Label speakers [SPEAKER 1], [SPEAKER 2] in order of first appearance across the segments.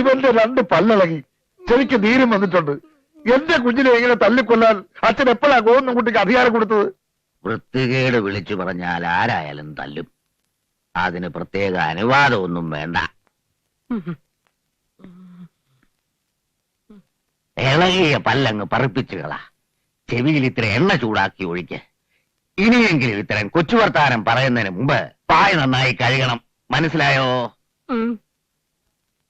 [SPEAKER 1] ഇവന്റെ രണ്ട് പല്ലിളകി ചെവിക്ക് നീരും വന്നിട്ടുണ്ട്. എന്റെ കുഞ്ഞിനെ ഇങ്ങനെ തല്ലിക്കൊല്ലാൻ അച്ഛൻ എപ്പോഴാ ഗോവിന്ദൻ കുട്ടിക്ക് അധികാരം കൊടുത്തത്?
[SPEAKER 2] വൃത്തികേട് വിളിച്ചു പറഞ്ഞാൽ ആരായാലും തല്ലും. അതിന് പ്രത്യേക അനുവാദമൊന്നും വേണ്ട. ഇളകിയ പല്ലങ്ങ് പറിപ്പിച്ചുകളാ ചെവിയിൽ ഇത്ര എണ്ണ ചൂടാക്കി ഒഴിക്ക്. ഇനിയെങ്കിലും ഇത്തരം കൊച്ചുവർത്താനം പറയുന്നതിന് മുമ്പ് പായ നന്നായി കഴുകണം. മനസ്സിലായോ?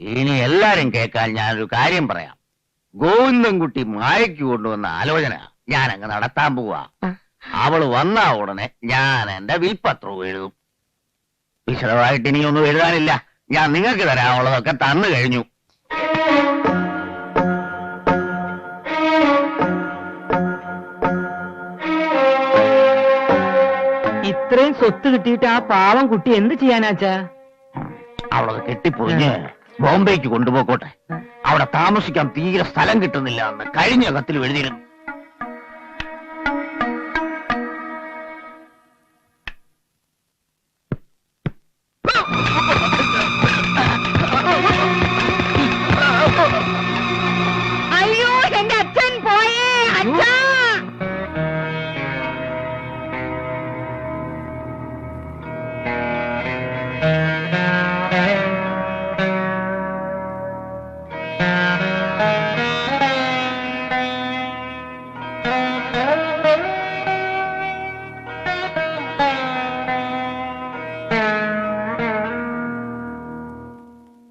[SPEAKER 2] ഇനി എല്ലാരും കേൾക്കാൻ ഞാനൊരു കാര്യം പറയാം. ഗോവിന്ദൻകുട്ടി മായയ്ക്ക് കൊണ്ടുവന്ന ആലോചന ഞാൻ അങ്ങ് നടത്താൻ പോവാ. അവൾ വന്ന ഉടനെ ഞാൻ എന്റെ വിൽപത്രവും എഴുതും. വിശദമായിട്ട് ഇനിയൊന്നും എഴുതാനില്ല. ഞാൻ നിങ്ങൾക്ക് തരാനുള്ളതൊക്കെ തന്നു കഴിഞ്ഞു.
[SPEAKER 3] ഇത്രയും സ്വത്ത് കിട്ടിയിട്ട് ആ പാവം കുട്ടി എന്ത് ചെയ്യാനാച്ചാ
[SPEAKER 2] അവളത് കെട്ടിപ്പൊളിഞ്ഞ് ബോംബെക്ക് കൊണ്ടുപോക്കോട്ടെ. അവിടെ താമസിക്കാൻ തീരെ സ്ഥലം കിട്ടുന്നില്ല എന്ന് കഴിഞ്ഞ കത്തിൽ എഴുതിയിരുന്നു.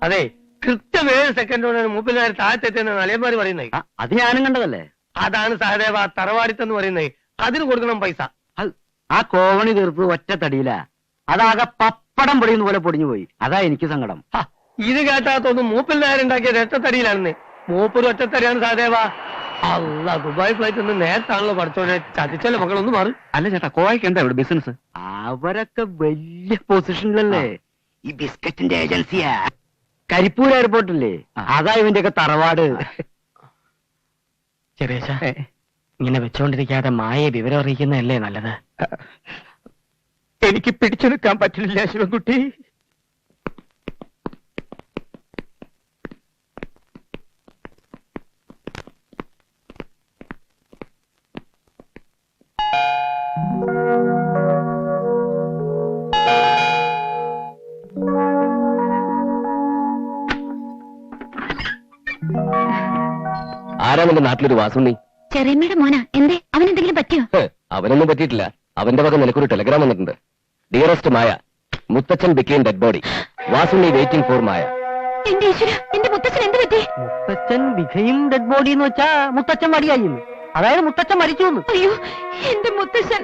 [SPEAKER 3] അതെ കൃത്യം ഏഴ് സെക്കൻഡ് കൊണ്ട് നേരെ താഴത്തെത്തുന്ന നലയന്മാര് പറയുന്നത്.
[SPEAKER 2] അത് ഞാനും കണ്ടതല്ലേ?
[SPEAKER 3] അതാണ് സഹദേവ തറവാടിത്തെന്ന് പറയുന്നത്. അതിന് കൊടുക്കണം പൈസ.
[SPEAKER 2] ആ കോവണി തീർപ്പ് ഒറ്റ തടിയില. അതാകെ പപ്പടം പൊടിയുന്ന പോലെ പൊടിഞ്ഞു പോയി. അതാ എനിക്ക് സങ്കടം.
[SPEAKER 3] ഹ, ഇത് കേട്ടാ തോന്നും മൂപ്പിൽ നേരുണ്ടാക്കിയത് ഒറ്റത്തടിയിലാണെന്ന്. മൂപ്പൊരു ഒറ്റത്തടിയാണ് സഹദേവ. അല്ല ദുബായ് ഫ്ലൈറ്റ് ഒന്ന് നേരത്താണല്ലോ പഠിച്ചോനെ ചതിച്ചല്ലേ മക്കളൊന്ന് മാറി.
[SPEAKER 2] അല്ല ചേട്ടാ കോവയ്ക്ക് എന്താ ഇവിടെ ബിസിനസ് അവരൊക്കെ വലിയ പൊസിഷനിലല്ലേ ഈ ബിസ്ക്കറ്റിന്റെ ഏജൻസിയാ കരിപ്പൂർ എയർപോർട്ടില്ലേ? അതാ ഇവന്റെയൊക്കെ തറവാട്.
[SPEAKER 3] ചെറിയച്ച ഇങ്ങനെ വെച്ചോണ്ടിരിക്കാതെ മായയെ വിവരം അറിയിക്കുന്നതല്ലേ നല്ലത്?
[SPEAKER 1] എനിക്ക് പിടിച്ചെടുക്കാൻ പറ്റില്ല ശിവൻകുട്ടി.
[SPEAKER 4] നിന്റെ നാട്ടിലൊരു വാസുണ്ണി.
[SPEAKER 5] ചെറിയമ്മയുടെ മോനാ. എന്തേ? അവൻ എന്തെങ്കിലും പറ്റിയോ
[SPEAKER 4] അവനൊന്നും പറ്റിയിട്ടില്ല. അവന്റെ വക നിനക്കൊരു ടെലഗ്രാം വന്നിട്ടുണ്ട്. ഡിയറസ്റ്റ് മായ മുത്തച്ഛൻ became dead body Vasunni waiting for Maya.
[SPEAKER 5] എന്റെ ഈശ്വര എന്റെ മുത്തച്ഛൻ എന്ത് പറ്റി?
[SPEAKER 3] മുത്തച്ഛൻ ഡെഡ് ബോഡി എന്ന് വെച്ചാ മുത്തച്ഛൻ അതായത് മുത്തച്ഛൻ മരിച്ചു എന്ന്
[SPEAKER 5] അയ്യോ എന്റെ മുത്തച്ഛൻ.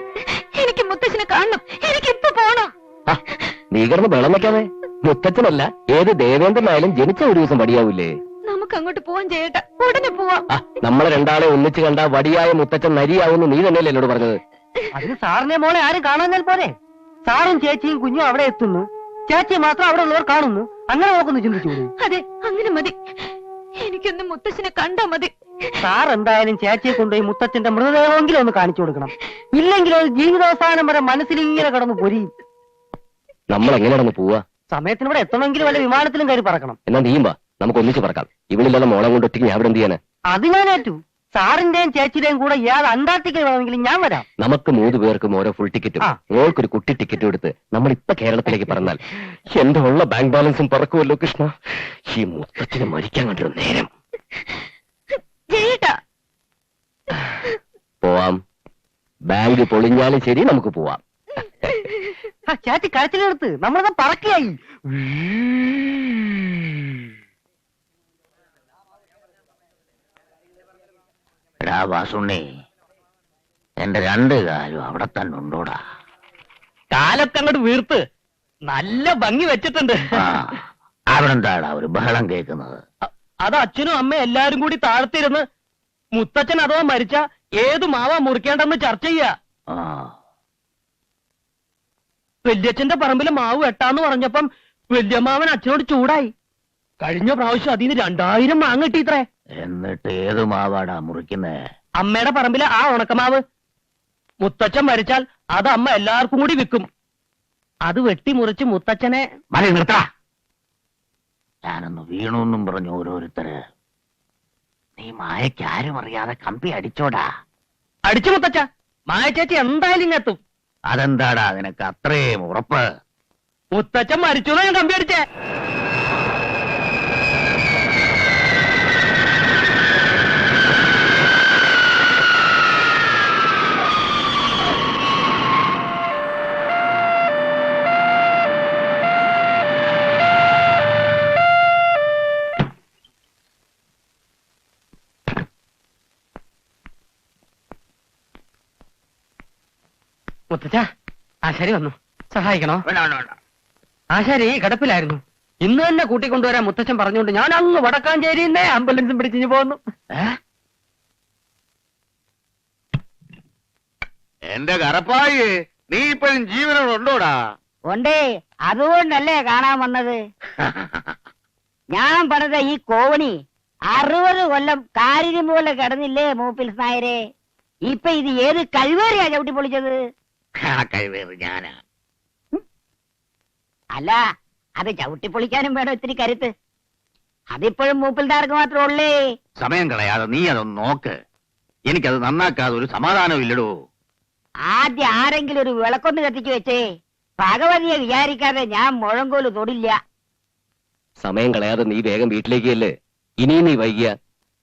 [SPEAKER 5] എനിക്ക് മുത്തച്ഛനെ കാണണം. എനിക്ക് ഇപ്പൊ പോണം.
[SPEAKER 4] ആ, നീ കിടന്ന് വെള്ളം വെക്കാതെ. മുത്തച്ഛനല്ല ഏത് ദേവേന്ദ്രനായാലും ജനിച്ച ഒരു ദിവസം വടിയാവൂലേ
[SPEAKER 5] നമുക്ക് അങ്ങോട്ട് പോവാൻ ചെയ്യട്ടെ. ഉടനെ പോവാം.
[SPEAKER 4] നമ്മളെ രണ്ടാളെ ഒന്നിച്ചു കണ്ട വടിയായ മുത്തച്ഛൻ നരിയാവുന്നു. നീ തന്നെയല്ലേ എന്നോട് പറഞ്ഞത്?
[SPEAKER 3] അതിന് സാറിനെ മോളെ ആരും കാണാഞ്ഞാൽ പോരെ? സാറും ചേച്ചിയും കുഞ്ഞും അവിടെ എത്തുന്നു. ചേച്ചി മാത്രം അവിടെ ഉള്ളവർ കാണുന്നു. അങ്ങനെ നോക്കുന്നു ചിന്തിച്ചു
[SPEAKER 5] അതെ അങ്ങനെ മതി. എനിക്കൊന്ന് മുത്തച്ഛനെ കണ്ടാ മതി.
[SPEAKER 3] സാർ എന്തായാലും ചേച്ചിയെ കൊണ്ടുപോയി മുത്തച്ഛന്റെ മൃതദേഹമെങ്കിലും ഒന്ന് കാണിച്ചു കൊടുക്കണം. ഇല്ലെങ്കിൽ അത് ജീവിതാവസാനം വരെ മനസ്സിൽ ഇങ്ങനെ കടന്നു പൊരിയും.
[SPEAKER 4] നമ്മൾ എങ്ങനെയാണെന്ന് പോവാ?
[SPEAKER 3] സമയത്തിന് ഇവിടെ എത്തണമെങ്കിൽ വല്ല വിമാനത്തിലും കയറി പറക്കണം.
[SPEAKER 4] എന്നാ നീയും വാ. നമുക്ക് ഒന്നിച്ച് പറക്കാം. ഇവളില്ലാതെ മോളെ കൊണ്ട് ഒറ്റയ്ക്ക് ഞാൻ ഇവിടെ എന്ത് ചെയ്യാനാ?
[SPEAKER 3] അത് ഞാൻ ഏറ്റു. സാറിന്റെയും ചേച്ചിയുടെയും കൂടെ ഇയാൾ അന്റാർട്ടിക്കയിൽ വേണമെങ്കിലും ഞാൻ വരാം.
[SPEAKER 4] നമുക്ക് മൂന്ന് പേർക്കും ഓരോ ഫുൾ ടിക്കറ്റും
[SPEAKER 3] ആ.
[SPEAKER 4] മോൾക്കൊരു കുട്ടി ടിക്കറ്റും എടുത്ത് നമ്മൾ ഇപ്പൊ കേരളത്തിലേക്ക് പറഞ്ഞാൽ എന്റെ ഉള്ള ബാങ്ക് ബാലൻസും പറക്കുമല്ലോ കൃഷ്ണ. ഈ മൊത്തത്തിന് മരിക്കാൻ കണ്ടൊരു നേരം.
[SPEAKER 5] ജയേട്ടാ.
[SPEAKER 4] പോവാം. ബാങ്ക് പൊളിഞ്ഞാലും ശരി നമുക്ക് പോവാം.
[SPEAKER 3] ആ, ചേച്ചി കരച്ചിലെടുത്ത് നമ്മളത് പറക്കുകയായി
[SPEAKER 2] എടാ വാസുണ്ണി. എന്റെ രണ്ട് കാലും അവിടെ തന്നെ ഉണ്ടോടാ.
[SPEAKER 3] കാലൊക്കെ അങ്ങോട്ട് വീർത്ത് നല്ല ഭംഗി വെച്ചിട്ടുണ്ട്.
[SPEAKER 2] ആ അവിടെ എന്താടാ ഒരു ബഹളം കേൾക്കുന്നത്?
[SPEAKER 3] അത് അച്ഛനും അമ്മയും എല്ലാരും കൂടി താഴ്ത്തിരുന്ന് മുത്തച്ഛൻ അഥവാ മരിച്ച ഏത് മാവാ മുറിക്കേണ്ടെന്ന് ചർച്ച ചെയ്യാ. വല്യച്ഛന്റെ പറമ്പിൽ മാവ് വെട്ടാന്ന് പറഞ്ഞപ്പം വല്യമ്മാവൻ അച്ഛനോട് ചൂടായി. കഴിഞ്ഞ പ്രാവശ്യം അതിന് രണ്ടായിരം മാങ്ങ കിട്ടിയിത്രേ
[SPEAKER 2] എന്നിട്ട് ഏത് മാവാടാ മുറിക്കുന്നേ?
[SPEAKER 3] അമ്മയുടെ പറമ്പിലെ ആ ഉണക്കമാവ്. മുത്തച്ഛൻ മരിച്ചാൽ അത് അമ്മ എല്ലാവർക്കും കൂടി വിൽക്കും. അത് വെട്ടി മുറിച്ച് മുത്തച്ഛനെ
[SPEAKER 2] മതി ഞാനൊന്ന് വീണു എന്നും പറഞ്ഞു ഓരോരുത്തര്. നീ മായയ്ക്ക് ആരും അറിയാതെ കമ്പി അടിച്ചോടാ.
[SPEAKER 3] അടിച്ചു മുത്തച്ഛ. മായ ചേച്ചി എന്തായാലും ഇങ്ങെത്തും.
[SPEAKER 2] അതെന്താടാ നിനക്ക് അത്രയും ഉറപ്പ്?
[SPEAKER 3] മുത്തച്ഛൻ മരിച്ചു ഞാൻ കമ്പി അടിച്ചേ. മുത്തച്ഛ ആശാരി വന്നു. സഹായിക്കണോ?
[SPEAKER 2] വേണ്ട വേണ്ട വേണ്ട.
[SPEAKER 3] ആശാരി കിടപ്പിലായിരുന്നു. ഇന്ന് തന്നെ കൂട്ടിക്കൊണ്ടുവരാൻ മുത്തച്ഛൻ പറഞ്ഞുകൊണ്ട് ഞാൻ അങ്ങ് വടക്കാഞ്ചേരിന്നേ ആംബുലൻസും പിടിച്ചു പോകുന്നു
[SPEAKER 2] ഏ? എന്റെ കറപ്പായി നീ ഇപ്പോഴും ജീവനോടുണ്ടോടാ
[SPEAKER 6] ഉണ്ടേ അതുകൊണ്ടല്ലേ കാണാൻ വന്നത്? ഞാൻ പറഞ്ഞ ഈ കോവണി അറുപത് കൊല്ലം കാരിന് പോലെ കിടന്നില്ലേ മൂപ്പിൽ നായരെ? ഇപ്പൊ ഇത് ഏത് കഴിവേറിയാ ചവിട്ടി പൊളിച്ചത്?
[SPEAKER 2] കഴിവേറ് ഞാനാണ്
[SPEAKER 6] അല്ല അത് ചവിട്ടി പൊളിക്കാനും വേണം ഇത്തിരി കരുത്ത്. അതിപ്പോഴും മൂപ്പിൽദാർക്ക് മാത്രമേ ഉള്ളേ.
[SPEAKER 2] സമയം കളയാതെ നീ അതൊന്ന് നോക്ക്. എനിക്കത് നന്നാക്കാതെ ഒരു സമാധാനം ഇല്ലടോ.
[SPEAKER 6] ആദ്യം ആരെങ്കിലും ഒരു വിളക്കൊന്ന് കത്തിച്ചു വെച്ചേ. ഭഗവതിയെ വിചാരിക്കാതെ ഞാൻ മുഴങ്കോൽ തൊടില്ല.
[SPEAKER 4] സമയം കളയാതെ നീ വേഗം വീട്ടിലേക്ക് അല്ലേ ഇനിയും നീ വൈകിയ.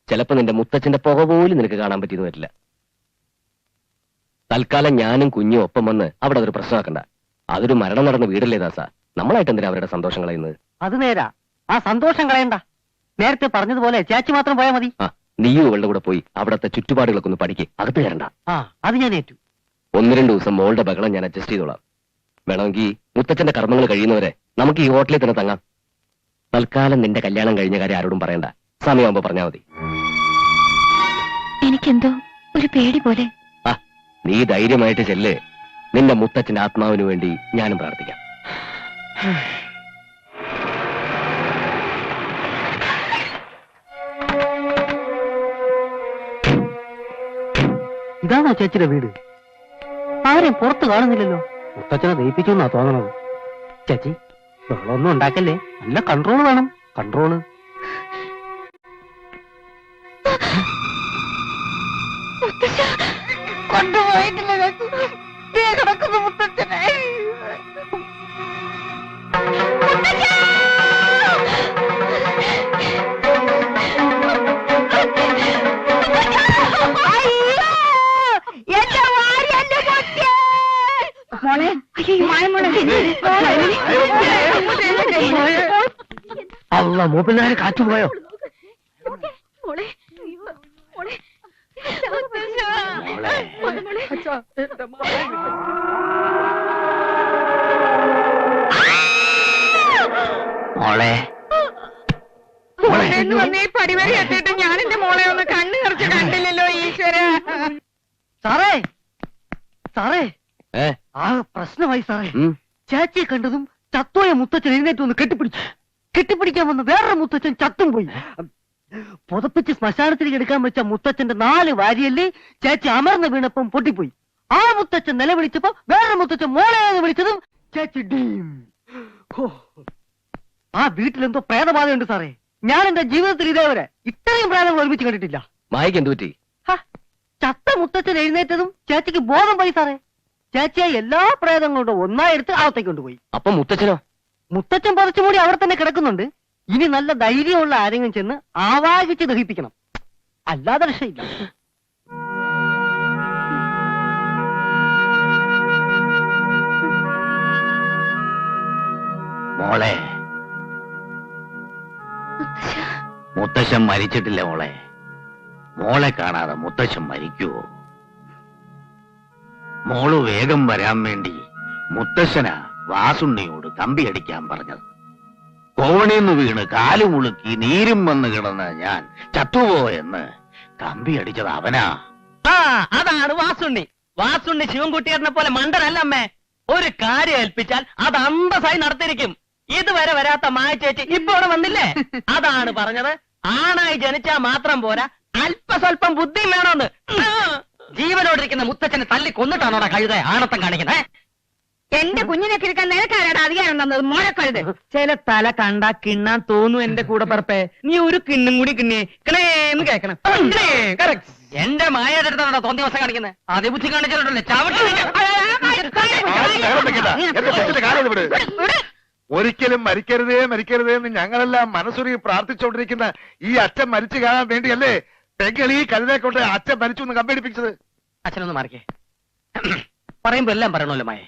[SPEAKER 4] ചിലപ്പോ നിന്റെ മുത്തച്ഛന്റെ പുക പോലും നിനക്ക് കാണാൻ പറ്റിയെന്ന് വരില്ല. തൽക്കാലം ഞാനും കുഞ്ഞും ഒപ്പം വന്ന് അവിടെ അതൊരു പ്രശ്നമാക്കണ്ട അതൊരു മരണം നടന്ന വീടല്ലേ ദാസ. നമ്മളായിട്ട് എന്തിനാ അവരുടെ സന്തോഷം കളയുന്നത്?
[SPEAKER 3] അത് നേരാ. ആ സന്തോഷം കളയണ്ട. നേരത്തെ പറഞ്ഞതുപോലെ ചേച്ചി മാത്രം പോയാൽ മതി.
[SPEAKER 4] ആ നീയും ഇവളുടെ കൂടെ പോയി അവിടത്തെ ചുറ്റുപാടുകളൊക്കെ ഒന്ന് പഠിക്ക്. അകത്ത് കയറണ്ട
[SPEAKER 3] ആ അത് ഞാൻ ഏറ്റു.
[SPEAKER 4] ഒന്ന് രണ്ട് ദിവസം മോളുടെ ബഹളം ഞാൻ അഡ്ജസ്റ്റ് ചെയ്തോളാം. വേണമെങ്കിൽ മുത്തച്ഛന്റെ കർമ്മങ്ങൾ കഴിയുന്നവരെ നമുക്ക് ഈ ഹോട്ടലിൽ തന്നെ തങ്ങാം. തൽക്കാലം നിന്റെ കല്യാണം കഴിഞ്ഞ കാര്യം ആരോടും പറയണ്ട. സമയമാകുമ്പോ പറഞ്ഞാൽ മതി.
[SPEAKER 5] എനിക്കെന്തോ ഒരു പേടി പോലെ.
[SPEAKER 4] നീ ധൈര്യമായിട്ട് ചെല്ല്. നിന്റെ മുത്തച്ഛന്റെ ആത്മാവിന് വേണ്ടി ഞാനും പ്രാർത്ഥിക്കാം.
[SPEAKER 3] ഇതാണോ ചേച്ചിയുടെ വീട്? ആരെയും പുറത്ത് കാണുന്നില്ലല്ലോ. മുത്തച്ഛനെ ദയിപ്പിച്ചു എന്നാ തോന്നണത്. ചേച്ചി ബഹളമൊന്നും ഉണ്ടാക്കല്ലേ? നല്ല കൺട്രോൾ വേണം.
[SPEAKER 6] കൺട്രോൾ മോളെ മായമോളെ
[SPEAKER 3] അല്ല മൂപ്പിനാരെ കാറ്റുപോയോ?
[SPEAKER 5] മോളെ. മോളെ എന്ന് വന്ന് ഈ പരിപാടി എത്തിയിട്ട് ഞാൻ എന്റെ മോളെ ഒന്ന് കണ്ണു നിറച്ച് കണ്ടില്ലല്ലോ ഈശ്വര.
[SPEAKER 3] സാറേ സാറേ
[SPEAKER 4] ഏ?
[SPEAKER 3] ആ പ്രശ്നമായി സാറേ.
[SPEAKER 4] ഉം.
[SPEAKER 3] ചേച്ചിയെ കണ്ടതും ചത്തോയ മുത്തച്ഛൻ എഴുന്നേറ്റ് വന്ന് കെട്ടിപ്പിടിച്ചു കെട്ടിപ്പിടിക്കാൻ വന്ന വേറൊരു മുത്തച്ഛൻ ചത്തും പോയി. പുതപ്പിച്ച് ശ്മശാനത്തിലേക്ക് എടുക്കാൻ വെച്ച മുത്തച്ഛന്റെ നാല് വാരിയല്ലേ ചേച്ചി അമർന്ന് വീണപ്പം പൊട്ടിപ്പോയി. ആ മുത്തച്ഛൻ നിലവിളിച്ചപ്പോ വേറൊരു മുത്തച്ഛൻ മോളെ എന്ന് വിളിച്ചതും ചേച്ചി ഡീം. ഹോ. ആ വീട്ടിലെന്തോ പ്രേതബാധയുണ്ട് സാറേ. ഞാൻ എന്റെ ജീവിതത്തിൽ ഇതേവരെ ഇത്രയും പ്രേതങ്ങൾ ഒരുമിച്ച് കണ്ടിട്ടില്ല.
[SPEAKER 4] മായിക്ക് എന്ത് പറ്റി?
[SPEAKER 3] ചത്ത മുത്തച്ഛൻ എഴുന്നേറ്റതും ചേച്ചിക്ക് ബോധം പോയി സാറേ. ചേച്ചിയെ എല്ലാ പ്രേതങ്ങളും ഒന്നായി എടുത്ത് അകത്തേക്ക് കൊണ്ടുപോയി.
[SPEAKER 4] അപ്പൊ മുത്തച്ഛനോ?
[SPEAKER 3] മുത്തച്ഛൻ പറിച്ചു മൂടി അവിടെ തന്നെ കിടക്കുന്നുണ്ട്. ഇനി നല്ല ധൈര്യമുള്ള ആരെങ്കിലും ചെന്ന് ആവാഹിച്ച് ദഹിപ്പിക്കണം. അല്ലാതെ രക്ഷയില്ല.
[SPEAKER 2] മോളെ മുത്തശ്ശൻ മരിച്ചിട്ടില്ല മോളെ. മോളെ കാണാതെ മുത്തശ്ശൻ മരിക്കുവോ? മോൾ വേഗം വരാൻ വേണ്ടി മുത്തശ്ശന വാസുണ്ണിയോട് കമ്പി അടിക്കാൻ പറഞ്ഞത്. കോണിന്ന് വീണ് കാൽ മുളുക്കി നീരും വന്ന് കിടന്ന് ഞാൻ ചത്തുപോയെന്ന് കമ്പി അടിച്ചത് അവനാ.
[SPEAKER 3] ആ അതാണ് വാസുണ്ണി. വാസുണ്ണി ശിവൻകുട്ടിയറിനെ പോലെ മണ്ടനല്ല അമ്മേ. ഒരു കാര്യം ഏൽപ്പിച്ചാൽ അത് അന്തസായി നടത്തിയിരിക്കും. ഇതുവരെ വരാത്ത മായ ചേച്ചി ഇപ്പൊ ഇവിടെ വന്നില്ലേ അതാണ് പറഞ്ഞത് ആണായി ജനിച്ചാ മാത്രം പോരാ അല്പസ്വല്പം ബുദ്ധിയും വേണമെന്ന് ജീവനോടിരിക്കുന്ന മുത്തച്ഛനെ തല്ലി കൊന്നിട്ടാണോടാ കഴുത ആണത്തം കാണിക്കുന്നത്
[SPEAKER 7] എന്റെ കുഞ്ഞിനെ കിഴക്കാൻ നിനക്കാരാടാ അധികാരം തന്നത് മോഴക്കരുത്
[SPEAKER 8] ചില തല കണ്ടാ കിണ്ണാൻ തോന്നു എന്റെ കൂടെ പറപ്പേ നീ ഒരു കിണ്ണും കൂടി കിണ്ണേ കിണേന്ന് കേക്കണം.
[SPEAKER 9] എന്റെ മായയുടെ അടുത്താണോ തോന്നി ദിവസം കാണിക്കുന്നത് അതേ ബുദ്ധി കാണിച്ചിട്ടുണ്ടല്ലേ
[SPEAKER 1] ആരും ഒരിക്കലും മരിക്കരുതേ മരിക്കരുതേ എന്ന് ഞങ്ങളെല്ലാം മനസ്സുരുകി പ്രാർത്ഥിച്ചുകൊണ്ടിരിക്കുന്ന ഈ അച്ഛൻ മരിച്ചു കാണാൻ വേണ്ടിയല്ലേ പെങ്ങൾ ഈ കഴുതെ കൊണ്ട് അച്ഛൻ മരിച്ചു എന്ന് കമ്പടിപ്പിച്ചത്?
[SPEAKER 9] അച്ഛനൊന്ന് മാറിക്കേ. പറയുമ്പോ എല്ലാം പറയണല്ലോ മായേ.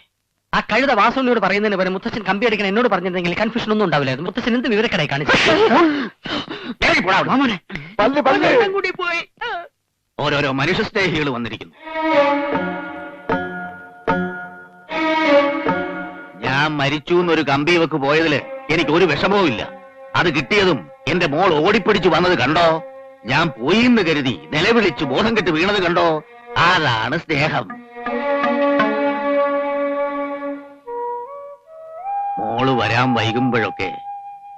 [SPEAKER 9] ആ കഴുത വാസുവിനോട് പറയുന്നതിന് പകരം മുത്തച്ഛൻ കമ്പി അടിക്കാൻ എന്നോട് പറഞ്ഞിരുന്നെങ്കിൽ കൺഫ്യൂഷൻ ഒന്നും ഉണ്ടാവില്ലായിരുന്നു മുത്തച്ഛൻ എന്ത് വിവരക്കടായി കാണിച്ചു? ഇറങ്ങി പോടാ അവിടുന്ന്.
[SPEAKER 2] ഞാൻ മരിച്ചു എന്നൊരു കമ്പി വെക്ക് പോയതിൽ എനിക്ക് ഒരു വിഷമവും ഇല്ല. അത് കിട്ടിയതും എന്റെ മോൾ ഓടിപ്പിടിച്ചു വന്നത് കണ്ടോ? ഞാൻ പോയി എന്ന് കരുതി നിലവിളിച്ചു ബോധം കെട്ട് വീണത് കണ്ടോ? അതാണ് സ്നേഹം. മോൾ വരാൻ വൈകുമ്പോഴൊക്കെ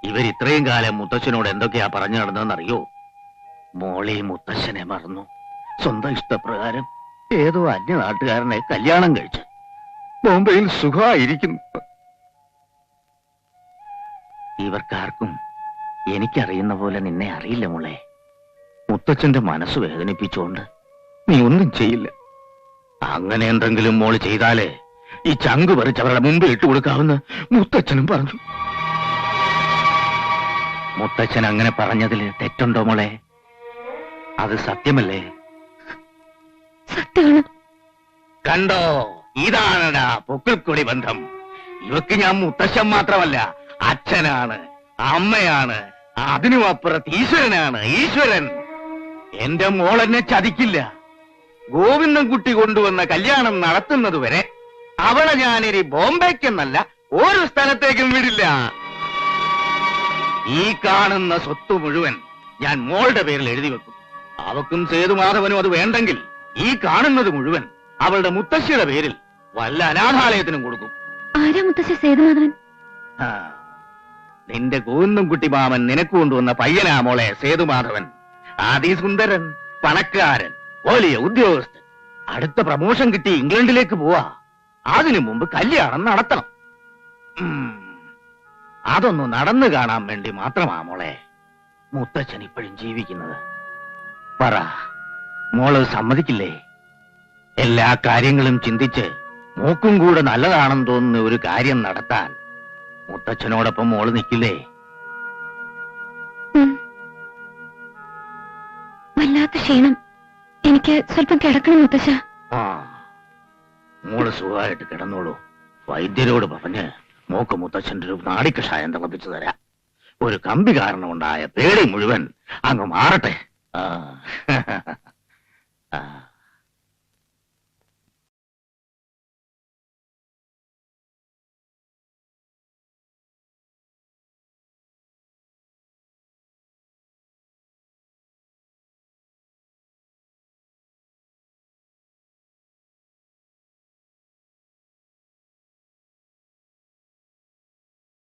[SPEAKER 2] ഇവർ ഇത്രയും കാലം മുത്തച്ഛനോട് എന്തൊക്കെയാ പറഞ്ഞു നടന്നതെന്നറിയോ? മോളെ മുത്തച്ഛനെ മറന്നു. സ്വന്തം ഇഷ്ടപ്രകാരം ഏതോ അന്യ നാട്ടുകാരനെ കല്യാണം കഴിച്ചു. ബോംബെയിൽ സുഖമായിരിക്കുന്നു. ഇവർക്കാർക്കും എനിക്കറിയുന്ന പോലെ നിന്നെ അറിയില്ല മോളെ. മുത്തച്ഛന്റെ മനസ്സ് വേദനിപ്പിച്ചുകൊണ്ട് നീ ഒന്നും ചെയ്യില്ല. അങ്ങനെ എന്തെങ്കിലും മോൾ ചെയ്താലേ ഈ ചങ്ക് പറിച്ച് അവരുടെ മുമ്പിൽ ഇട്ട് കൊടുക്കാവുന്ന മുത്തച്ഛനും പറഞ്ഞു. മുത്തച്ഛൻ അങ്ങനെ പറഞ്ഞതിൽ തെറ്റുണ്ടോ മോളെ? അത് സത്യമല്ലേ?
[SPEAKER 10] സത്യമാണ്
[SPEAKER 2] കണ്ടോ? ഇതാണ് പൊക്കിൾക്കൊടി ബന്ധം. ഇവക്ക് ഞാൻ മുത്തശ്ശൻ മാത്രമല്ല അച്ഛനാണ് അമ്മയാണ് അതിനും അപ്പുറത്ത് ഈശ്വരനാണ് ഈശ്വരൻ. എന്റെ മോൾ എന്നെ ചതിക്കില്ല. ഗോവിന്ദൻകുട്ടി കൊണ്ടുവന്ന കല്യാണം നടത്തുന്നത് വരെ അവളെ ഞാനിനി ബോംബെക്കെന്നല്ല ഒരു സ്ഥലത്തേക്കും വിടില്ല. ഈ കാണുന്ന സ്വത്ത് മുഴുവൻ ഞാൻ മോളുടെ പേരിൽ എഴുതി വെക്കും. അവക്കും സേതുമാധവനും അത് വേണ്ടെങ്കിൽ ഈ കാണുന്നത് മുഴുവൻ അവളുടെ മുത്തശ്ശിയുടെ പേരിൽ വല്ല അനാഥാലയത്തിനും കൊടുക്കും.
[SPEAKER 10] ആരാ മുത്തശ്ശി സേതുമാധവൻ
[SPEAKER 2] ആ, നിന്റെ ഗോവിന്ദൻകുട്ടി മാമൻ നിനക്ക് കൊണ്ടുവന്ന പയ്യനാ മോളെ സേതുമാധവൻ. ആദിസുന്ദരൻ പണക്കാരൻ വലിയ ഉദ്യോഗസ്ഥൻ. അടുത്ത പ്രമോഷൻ കിട്ടി ഇംഗ്ലണ്ടിലേക്ക് പോവാ. അതിനു മുമ്പ് കല്യാണം നടത്തണം. അതൊന്ന് നടന്നു കാണാൻ വേണ്ടി മാത്രമാ മോളെ. മുത്തച്ഛൻ ഇപ്പോഴും ജീവിക്കുന്നത്. പറ മോൾ സമ്മതിക്കില്ലേ? എല്ലാ കാര്യങ്ങളും ചിന്തിച്ച് മൂക്കും കൂടെ നല്ലതാണെന്ന് തോന്നുന്ന ഒരു കാര്യം നടത്താൻ മുത്തച്ഛനോടൊപ്പം മോൾ നിൽക്കില്ലേ.
[SPEAKER 10] വല്ലാത്ത ക്ഷീണം. എനിക്ക് സ്വല്പം കിടക്കണം മുത്തശ്ശ
[SPEAKER 2] ആ മോൾ സുഖമായിട്ട് കിടന്നോളൂ. വൈദ്യരോട് പറഞ്ഞ് മോക്ക് മുത്തച്ഛന്റെ ഒരു നാടിക്കഷായം തിളപ്പിച്ചു തരാ. ഒരു കമ്പി കാരണമുണ്ടായ പേടി മുഴുവൻ അങ്ങ് മാറട്ടെ. ആ.